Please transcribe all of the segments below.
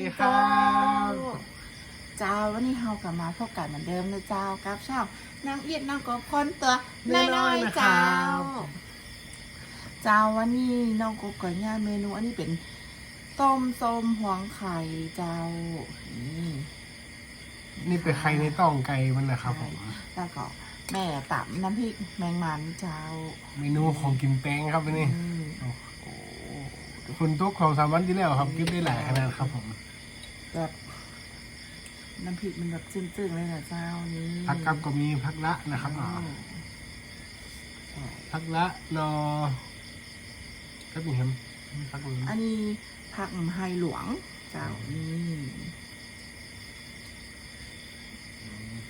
ดีครับเจ้าวันนี้เฮากลับมาพบกันเหมือนเดิมนะเจ้ากับช่องนางเอียดนางกบคนตัวน้อยๆเจ้า เจ้าวันนี้น้องกบก่อนย่าเมนูอันนี้เป็นต้มส้มหวงไข่เจ้านี่นี่เป็นใครในต้องไก่มันนะครับผมแล้วก็แม่ตับน้ำพริกแมงมันเจ้า เมนูของกินแป้งครับวันนี้ อืมโอ้คุณตุ๊กของสามวันที่แล้วครับกินได้หลายขนาดครับผมแบบน้ำพริกมันแบบซึ้งๆเลยนะเจ้านี่พักกับก็มีพักละนะครับอ่าใช่พักละนอครับนี่ครับพักนี้อันนี้ผักไฮหลวงเจ้านี่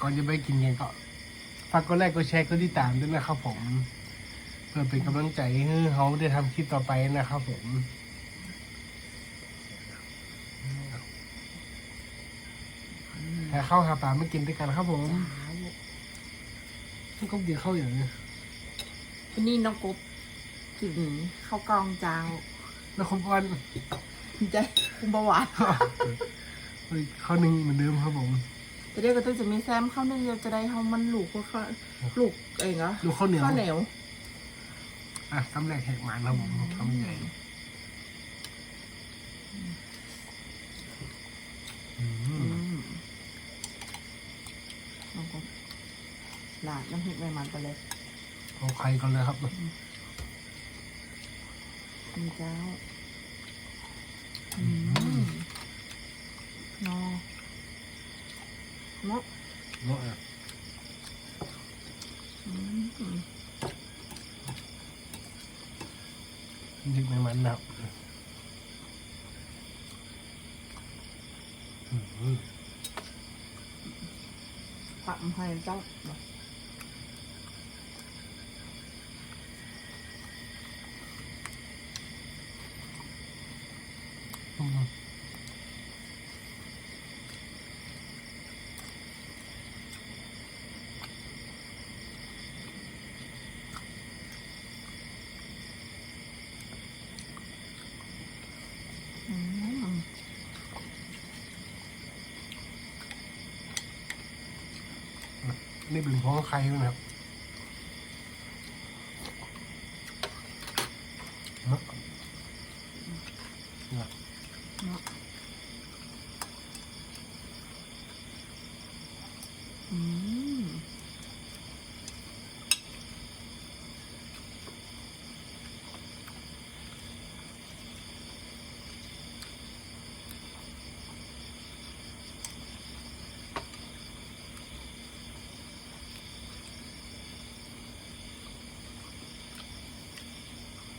ก่อนจะไปกินกันก็ฝากก็แรกก็แชร์ก็ที่ตามด้วยนะครับผม เพื่อเป็นกำลังใจให้เขาได้ทำคลิปต่อไปนะครับผม หาข้าวหาปลามากินด้วยกันครับผมเจ้าต้องก็กินข้าวอย่างนี้วันนี้น้องกบกินข้าวกล้องเจ้าแล้วคุณอ้วนใจคุมเบาหวานเฮ้ยข้าวหนึ่งเหมือนเดิมครับผมแต่เดี๋ยวก็ต้องจะมีแซมข้าวนึ่งเดียวจะได้เฮามันลูกก็ข้าวลูกเองเหรอดูข้าวเหนียวข้าวเหนียวอะตำแหน่งแหกหมานครับผมทำใหญ่อื อื ม มน้องกบ ลาดน้ำพริกใบมันไปเลยเอาไข่ก่อนเลยครับนี่เจ้าอืมนอเนาะเนาะอะอืมยิงในมันนะครับอืมปักให้เจ้า อืม อืม ในบึงพ้องใครนะครับเนาะเนี่ย เนาะอืม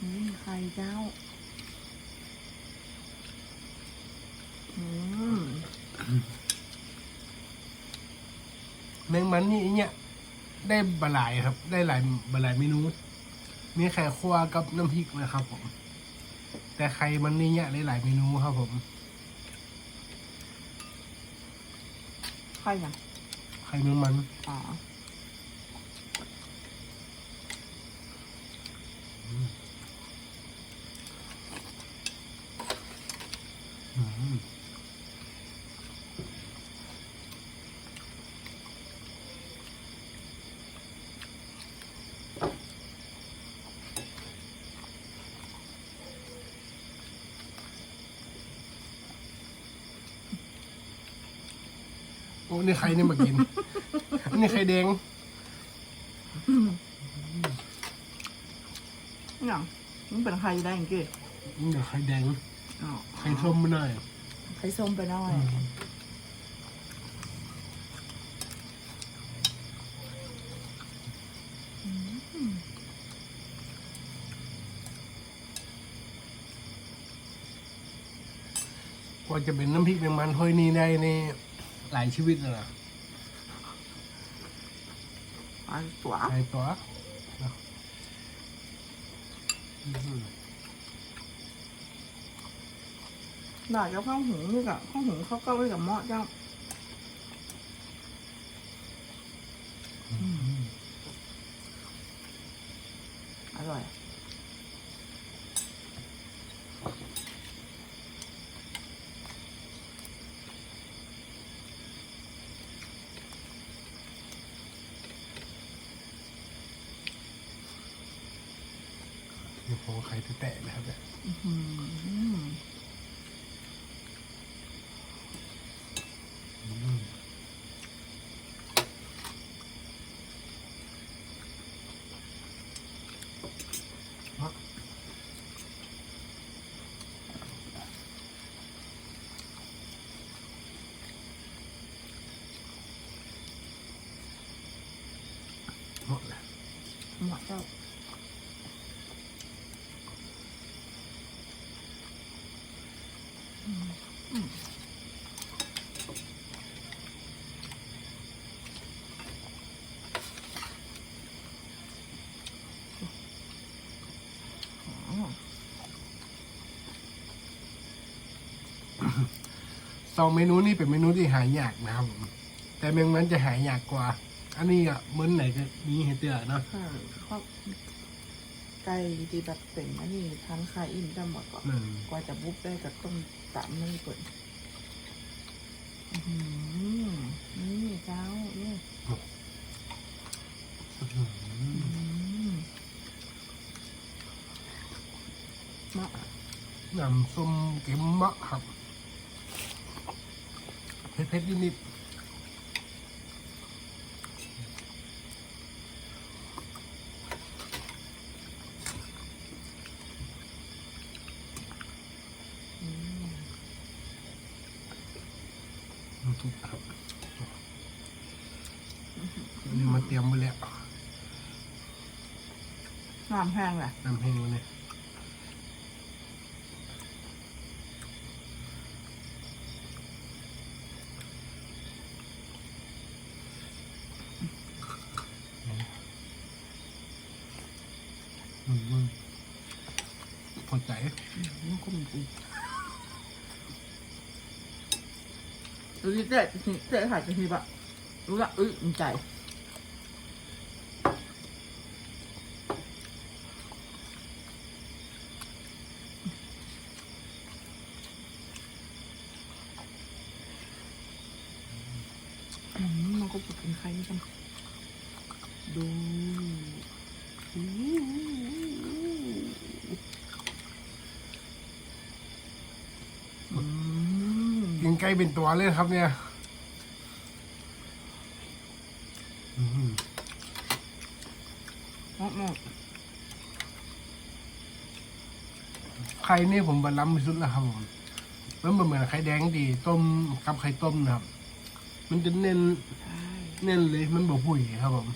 อืม ไข่เจ้า อืมแมงมันนี่เนี่ย ได้บะหลายครับ ได้หลายบะหลายเมนู มีไข่คั่วกับน้ำพริกนะครับผม แต่ไข่มันนี่เนี่ยได้หลายเมนูครับผม ไข่ยังไข่แมงมัน อ๋ออื อ้นี่ใครเนี่ยมากิน อันนี้ไข่แดงอย่างมันเป็นไข่ได้ยังไงนี่เดี๋ยวไข่แดงอ๋อไข่ส้มมาหน่อยไข่ส้มไปหน่อยกว่าจะเป็นน้ำพริกแมงมันถ้วยนี้ได้ใน หลายชีวิตเลยนะอันตัวหลายตัวนะอืมหน่อยกับข้าวหุงนี่กับข้าวหุงข้าวเก้าไว้กับหม้อเจ้า อ นี่ผมไข่แตะๆเลยครับเนี่ยอื้อหืออืมอะหมดแล้วหมอเจ้า สองเมนูนี้เป็นเมนูที่หายากนะครับผมแต่เมนูนั้นจะหายากกว่า อันนี้อะเหมือนไหนก็มีให้เตือนเนาะค่ะครอบไก่ที่แบบเป็นอันนี้ทานคายอิ่มจะหมดก่อนหนึ่งกว่าจะบุบได้ก็ต้องตามนี่ก่อนอื้อหือนี่เจ้านี่อื้อหือมะน้ำส้มเก็มมะครับ เผ็ดๆนิดอืมๆน้ำซุปครับนี่มาเตรียมไว้แล้วน้ำแห้งแหละน้ำแห้งไว้เนี่ยอืม พอใจมันก็มีกูดูที่เจ๊เจ๊ถ่ายจะทีแบบรู้ละอึ้งใจอืมมันก็เป็นใครกันดูอื มกินไก่เป็นตัวเลยครับเนี่ยอืมมากมากไข่นี่ผมบรรล้ำที่สุดแล้วครับผมมันเหมือนไข่แดงดี ต้มกับไข่ต้มนะครับ มันจะเน้นใช่เน้นเลย มันบอกหุ่ยครับผม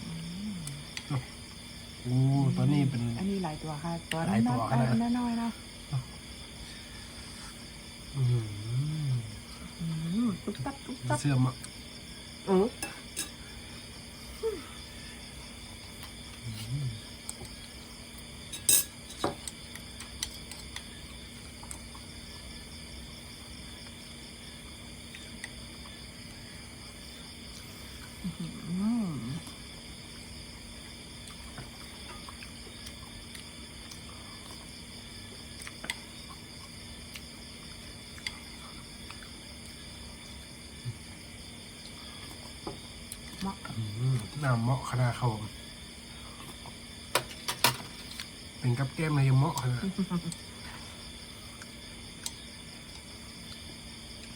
โอ้ตัวนี้เป็น อันนี้หลายตัวค่ะ ตัวหลายตัวน้อยขนาดๆน้อยๆเนาะอืมอืม ตุ๊บตับตุ๊บตับเสื่อมอะเอออืมเหมาะ อืม น้ำเหมาะขนาดครับผมเป็นกับแก้มเลยเหมาะขนาด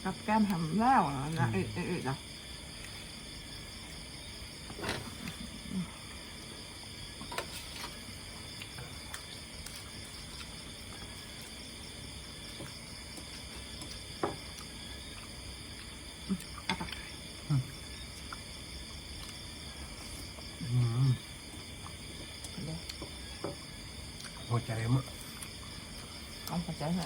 กับแก้มทำแล้วนะเอ๊ะเอ๊ะเอ๊ะนะตัก อืม ไปเลย หัวใจมั้ง เอาหัวใจใ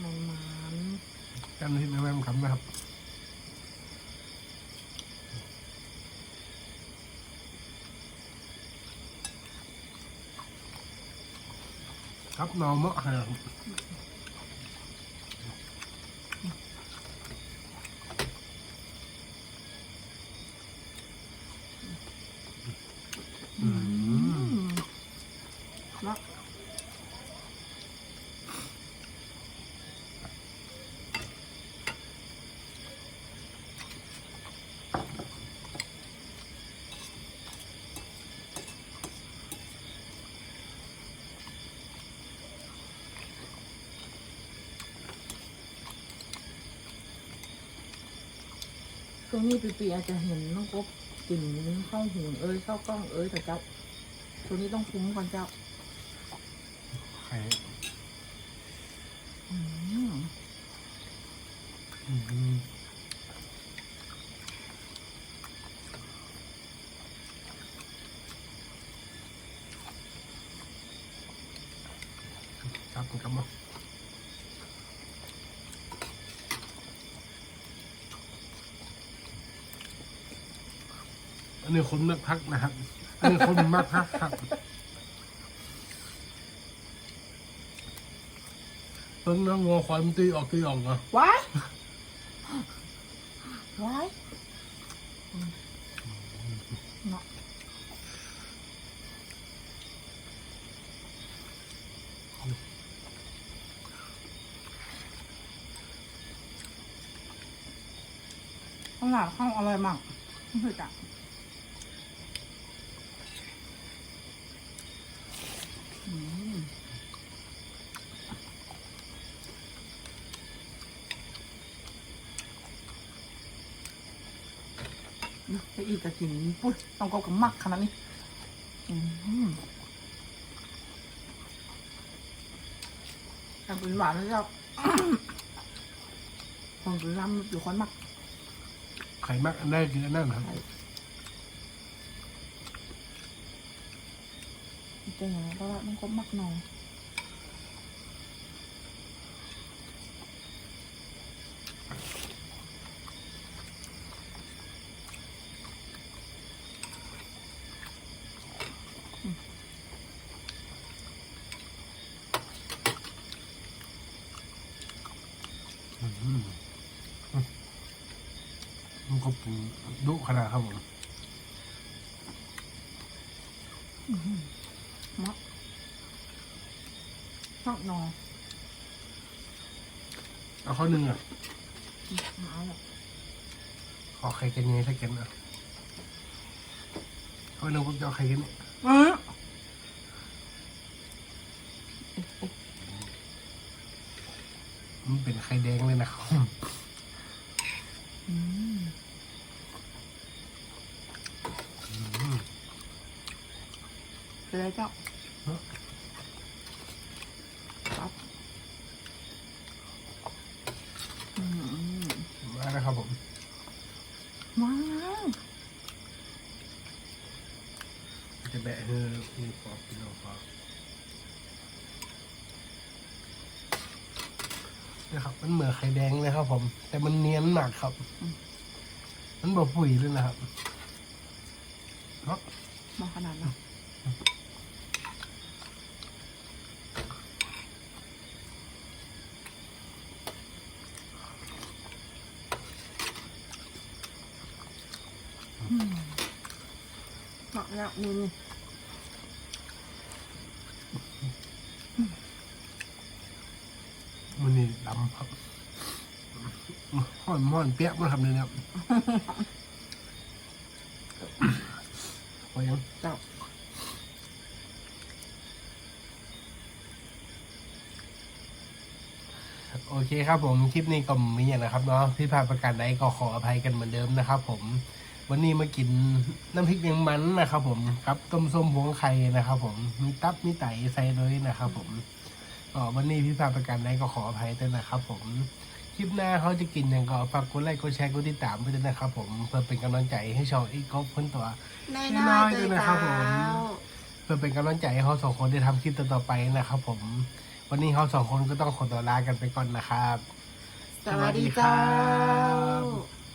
หมานกันที่ระแวงคำนะครับครับนอนเมะฮะ ตรงนี้ปีปีอาจจะเห็นน้องกบกลิ่นข้าหูเอ้ยเข้ากล้องเอ้ยแต่เจ้าตัวนี้ต้องคุ้มก่อนเจ้าใช่ม อืมครับครับมา อันนี้คนมักพักนะครับ อันนี้คนมักพักครับเพิ่งน้องงอควายมันตีออกตีออกเหรอว้ายว้ายอืมเนาะข้าวหลามข้าวอร่อยมากนี่คือจ้ะอืม ไปอีกกะกินปุ๊ดต้องก็กับมักขนาดนี้แต่เป็นหวานแล้วเจ้าคนเป็นลำอยู่คนมักไข่มักอันได้กินอันนั้นครับเจออย่างนั้นก็ว่ามันก็มักหนอย มันก็ปรุงดุขนาดครับผมมักมักหนอยเอาข้อหนึ่งอะหมาแบบขอไข่กันยังไงสักกันอะข้อหนึ่งผมจะเอาไข่กันเนี่ย เออ มันเป็นไข่แดงเลยนะครับอืมอืมเป็นไรเจ้าครับอืมมาแล้วครับผมว้าวจะแบะเฮือมีปอกพี่น้องปอก นี่ครับ มันเหมือนไข่แดงเลยครับ ผม แต่มันเนียนมากครับ มันแบบผุยเลยนะครับเนาะมาขนาดนั้นอืมหมักแล้วมือ มันนี่ ดำครับห่อนห่อนเปียกมันครับเนี่ยพอยังเจ้าโอเคครับผมคลิปนี้ก็มีอย่างนะครับเนาะที่พาประการใดก็ขออภัยกันเหมือนเดิมนะครับ ผม วันนี้มากินน้ำพริกแมงมันนะครับ ผมกับต้มส้มพวงไข่นะครับ ผมมีตับมีไตใส่เลยนะครับ ผม ก็วันนี้พี่พลาดประการใดก็ขออภัยด้วยนะครับผมคลิปหน้าเขาจะกินอย่างก็ฝากกดไลค์กดแชร์กดติดตามไปด้วยนะครับผมเพื่อเป็นกำลังใจให้ช่องอีกครบคนตัวน้อยน้น้ออยยๆๆด้เลวยยนะครับผมเจ้าเพื่อเป็นกำลังใจให้เขาสองคนได้ทำคลิปต่อๆไปนะครับผม วันนี้เขาสองคนก็ต้องขอตัวลากันไปก่อนนะครับ สวัสดีเจ้าสวัสดีครับ